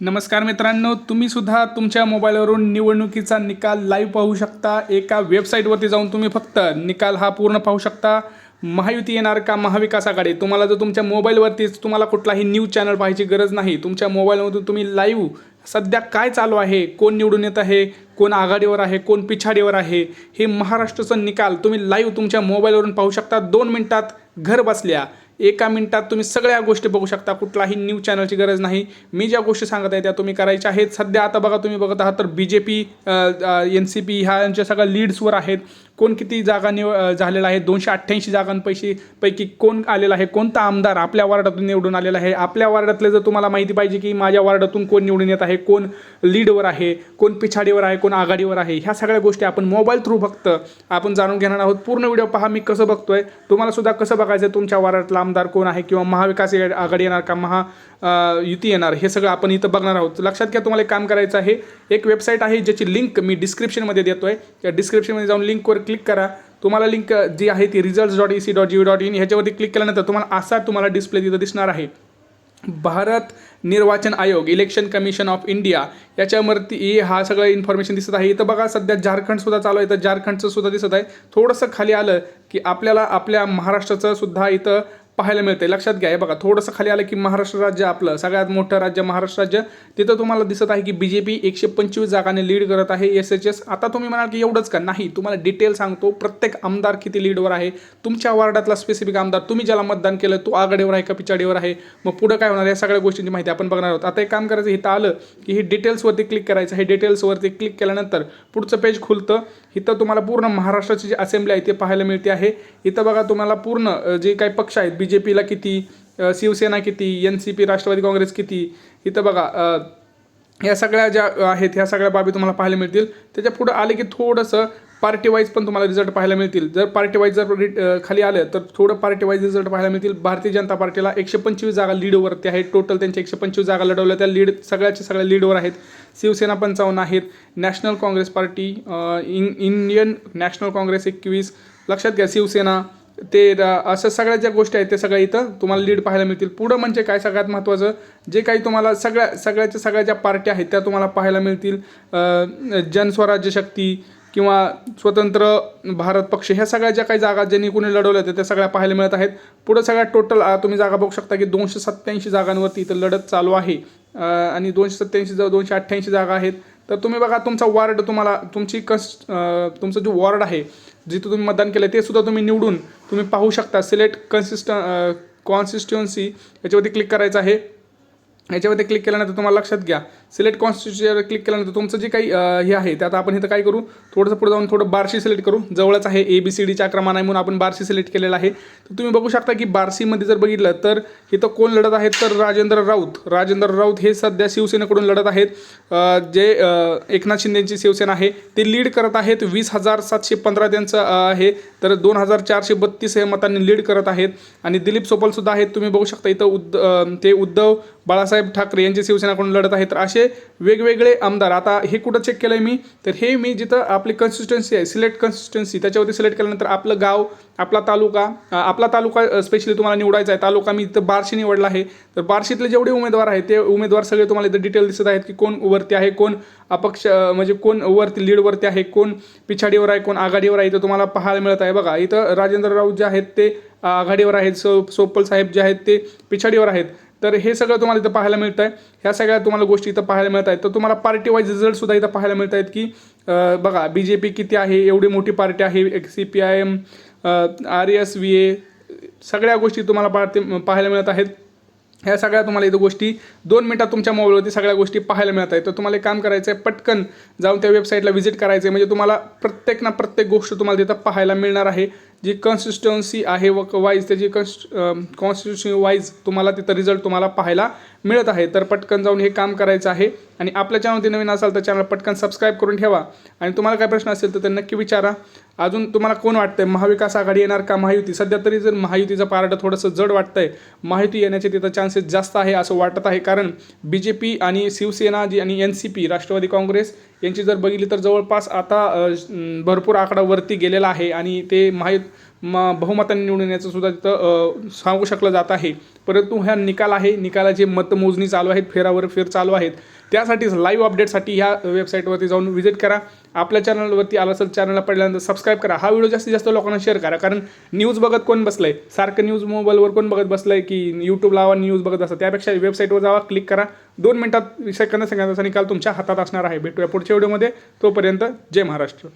नमस्कार मित्रांनो तुम्ही सुद्धा तुमच्या मोबाईलवरून निवडणुकीचा निकाल लाईव्ह पाहू शकता. एका वेबसाईटवरती जाऊन तुम्ही फक्त निकाल हा पूर्ण पाहू शकता. महायुती येणार का महाविकास आघाडी? तुम्हाला जर तुमच्या मोबाईलवरतीच तुम्हाला कुठलाही न्यूज चॅनल पाहायची गरज नाही तुमच्या मोबाईलमधून तुम्ही लाईव्ह सध्या काय चालू आहे? कोण निवडून येत आहे? कोण आघाडीवर आहे? कोण पिछाडीवर आहे? हे महाराष्ट्राचा निकाल तुम्ही लाईव्ह तुमच्या मोबाईलवरून पाहू शकता. दोन मिनिटात घर बसल्या. एका मिनिटात तुम्ही सगळ्या गोष्टी बघू शकता. कुठलाही न्यूज चॅनलची गरज नाही. मी ज्या गोष्टी सांगत आहे त्या तुम्ही करायच्या आहेत. सध्या आता बघा तुम्ही बघत आहात तर B J P N C P ह्या यांच्या सगळ्या लीड्सवर आहेत. कोण किती जागा निव झालेला आहे? दोनशे अठ्ठ्याऐंशी जागांपैकी पैकी कोण आलेला आहे? कोणता आमदार आपल्या वार्डातून निवडून आलेला आहे? आपल्या वार्डातले जर तुम्हाला माहिती पाहिजे की माझ्या वार्डातून कोण निवडून येत आहे? कोण लीडवर आहे? कोण पिछाडीवर आहे? कोण आघाडीवर आहे? ह्या सगळ्या गोष्टी आपण मोबाईल थ्रू फक्त आपण जाणून घेणार आहोत. पूर्ण व्हिडिओ पहा मी कसं बघतोय. तुम्हाला सुद्धा कसं बघायचं तुमच्या वार्डातला आमदार कोण आहे किंवा महाविकास आघाडी येणार का महा युती येणार हे सगळं आपण इथं बघणार आहोत. लक्षात घ्या तुम्हाला एक काम करायचं आहे. एक वेबसाईट आहे ज्याची लिंक मी डिस्क्रिप्शनमध्ये देतो आहे त्या डिस्क्रिप्शनमध्ये जाऊन लिंकवर क्लिक करा. तुम्हाला लिंक जी आहे ती result dot E C dot G dot in ह्याच्यावरती क्लिक केल्यानंतर तुम्हाला असा तुम्हाला डिस्प्ले तिथं दिसणार आहे. भारत निर्वाचन आयोग इलेक्शन कमिशन ऑफ इंडिया याच्यावरती हा सगळं इन्फॉर्मेशन दिसत आहे. इथं बघा सध्या झारखंडसुद्धा चालू आहे. तर झारखंडचं सुद्धा दिसत आहे. थोडंसं खाली आलं की आपल्याला आपल्या महाराष्ट्राचं सुद्धा इथं पाहायला मिळते लक्षात घ्या हे बघा थोडंसं खाली आलं की महाराष्ट्र राज्य आपलं सगळ्यात मोठं राज्य महाराष्ट्र राज्य. तिथं तुम्हाला दिसत आहे की बी जे पी एकशे पंचवीस जागाने लीड करत आहे एस एच एस आता तुम्ही म्हणाल की एवढंच का? नाही तुम्हाला डिटेल सांगतो प्रत्येक आमदार किती लीडवर आहे? तुमच्या वार्डातला स्पेसिफिक आमदार तुम्ही ज्याला मतदान केलं तो आघाडीवर आहे का पिछाडीवर आहे? मग पुढं काय होणार? या सगळ्या गोष्टींची माहिती आपण बघणार आहोत. आता एक काम करायचं इथं आलं की हे डिटेल्सवरती क्लिक करायचं. हे डिटेल्सवरती क्लिक केल्यानंतर पुढचं पेज खुलतं. इथं तुम्हाला पूर्ण महाराष्ट्राची जी असेंब्ली आहे ते पाहायला मिळते आहे. इथं बघा तुम्हाला पूर्ण जे काही पक्ष आहेत बी जे पीला किती शिवसेना किती N C P Rashtravadi Congress किती इथं बघा या सगळ्या ज्या आहेत ह्या सगळ्या बाबी तुम्हाला पाहायला मिळतील. त्याच्या पुढं आले की थोडंसं पार्टी वाईज पण तुम्हाला रिझल्ट पाहायला मिळतील. जर पार्टी वाईज जर खाली आलं तर थोडं पार्टी वाईज रिझल्ट पाहायला मिळतील. भारतीय जनता पार्टीला एकशे पंचवीस जागा लीडवरती आहेत. टोटल त्यांच्या एकशे पंचवीस जागा लढवल्या. त्या लीड सगळ्याच्या सगळ्या लीडवर आहेत. शिवसेना पंचावन्न आहेत. National Congress Party uh, Indian National Congress एकवीस. लक्षात घ्या शिवसेना ते रा- असं सगळ्या ज्या गोष्टी आहेत त्या सगळ्या इथं तुम्हाला लीड पाहायला मिळतील. पुढं म्हणजे काय सगळ्यात महत्त्वाचं जे काही तुम्हाला सगळ्या सगळ्याच्या सगळ्या ज्या पार्ट्या आहेत त्या तुम्हाला पाहायला मिळतील. जनस्वराज्य शक्ती किंवा स्वतंत्र भारत पक्ष ह्या सगळ्या ज्या काही जागा ज्यांनी कोणी लढवल्या होत्या त्या सगळ्या पाहायला मिळत आहेत. पुढं सगळ्या टोटल तुम्ही जागा बघू शकता की दोनशे सत्त्याऐंशी जागांवरती इथं लढत चालू आहे. आणि दोनशे सत्त्याऐंशी जवळ दोनशे अठ्ठ्याऐंशी जागा आहेत. तर तुम्ही बघा तुमचा वॉर्ड तुम्हाला तुमची कस तुमचं जो वॉर्ड आहे जिथं तुम्ही मतदान केलं ते सुद्धा तुम्ही निवडून तुम्ही पाहू शकता. सिलेक्ट कन्सिस्ट कॉन्सिस्ट्युअन्सी याच्यावरती क्लिक करायचं आहे. याच्यावरती क्लिक केल्यानंतर तुम्हाला लक्षात घ्या. सिलेक्ट कॉन्स्टिट्यूशनवर क्लिक केल्यानंतर तुमचं जे काही हे आहे ते आता आपण इथं काय करू? थोडंसं पुढे जाऊन थोडं बार्शी सिलेक्ट करू. जवळच आहे ए बी सी डीच्या क्रमाने आहे म्हणून आपण बार्शी सिलेक्ट केलेलं आहे. तर तुम्ही बघू शकता की बार्शीमध्ये जर बघितलं तर इथं कोण लढत आहेत? तर राजेंद्र राऊत. राजेंद्र राऊत हे सध्या शिवसेनेकडून लढत आहेत. जे एकनाथ शिंदेची शिवसेना आहे. ते लीड करत आहेत वीस हजार सातशे पंधरा त्यांचं हे तर दोन हजार चारशे बत्तीस हे मतांनी लीड करत आहेत. आणि दिलीप सोपलसुद्धा आहेत. तुम्ही बघू शकता इथं उद्ध ते उद्धव बाळासाहेब ठाकरे यांची शिवसेनाकडून लढत आहेत. तर असे वेगवेगळे आमदार आता हे कुठं चेक केलं आहे मी? तर हे मी जिथं आपली कन्सिस्टन्सी आहे सिलेक्ट कन्सिस्टन्सी त्याच्यावरती सिलेक्ट केल्यानंतर आपलं गाव आपला तालुका आपला तालुका स्पेशली तुम्हाला निवडायचा आहे. तालुका मी इथं बार्शी निवडला आहे. तर बार्शीतले जेवढे उमेदवार आहेत ते उमेदवार सगळे तुम्हाला इथं डिटेल दिसत आहेत की कोण वरती आहे कोण अपक्ष म्हणजे कोण वरती लीडवरती आहे कोण पिछाडीवर आहे कोण आघाडीवर आहे इथं तुम्हाला पाहायला मिळत आहे. बघा इथं राजेंद्र राऊत जे आहेत ते आघाडीवर आहेत. सो सोपल साहेब जे आहेत ते पिछाडीवर आहेत. तर हे सगळं तुम्हाला इथं पाहायला मिळतं आहे ह्या सगळ्या तुम्हाला गोष्टी इथं पाहायला मिळत आहेत. तर तुम्हाला पार्टी वाईज रिझल्ट सुद्धा इथं पाहायला मिळत आहेत की बघा बी जे पी किती आहे? एवढी मोठी पार्टी आहे. C P I M R S V A सगळ्या गोष्टी तुम्हाला पाहते पाहायला मिळत आहेत. ह्या सगळ्या तुम्हाला इथं गोष्टी दोन मिनटात तुमच्या मोबाईलवरती सगळ्या गोष्टी पाहायला मिळत आहेत. तर तुम्हाला काम करायचं आहे पटकन जाऊन त्या वेबसाईटला व्हिजिट करायचं आहे म्हणजे तुम्हाला प्रत्येक ना प्रत्येक गोष्ट तुम्हाला तिथं पाहायला मिळणार आहे. जी कन्सिस्टन्सी आहे व वाईज त्याची कन्स कॉन्स्टिट्युशन वाईज तुम्हाला तिथं रिझल्ट तुम्हाला पाहायला मिळत आहे. तर पटकन जाऊन हे काम करायचं आहे. आणि आपल्या चॅनलवरती नवीन असाल तर चॅनल पटकन सबस्क्राईब करून ठेवा. आणि तुम्हाला काय प्रश्न असेल तर ते नक्की विचारा. अजून तुम्हाला कोण वाटतंय? महाविकास आघाडी येणार का महायुती? सध्या तरी जर महायुतीचं पारडं थोडंसं जड वाटतंय महायुती येण्याचे तिथं चान्सेस जास्त आहे असं वाटत आहे. कारण बी जे पी आणि शिवसेना जी आणि N C P Rashtravadi Congress यांची जर बघितली तर जवळपास आता भरपूर आकडा वरती गेलेला आहे आणि ते महायु म बहुमताने निवडून येण्याचं सुद्धा तिथं सांगू शकलं जात आहे. परंतु ह्या निकाल आहे. निकालाचे मतमोजणी चालू आहेत फेरावर फेर चालू आहेत त्यासाठीच लाईव्ह अपडेटसाठी ह्या वेबसाईटवरती जाऊन व्हिजिट करा. आपल्या चॅनलवरती आला असेल चॅनलला पडल्यानंतर सबस्क्राईब करा. हा व्हिडिओ जास्तीत जास्त लोकांना शेअर करा. कारण न्यूज बघत कोण बसलंय? सारखं न्यूज मोबाईलवर कोण बघत बसलंय की यूट्यूब लावा न्यूज बघत असतात त्यापेक्षा वेबसाईटवर जावा क्लिक करा. दोन मिनिटात सेकंद सेकंदाचा निकाल तुमच्या हातात असणार आहे. भेटूया पुढच्या व्हिडिओमध्ये तोपर्यंत जय महाराष्ट्र.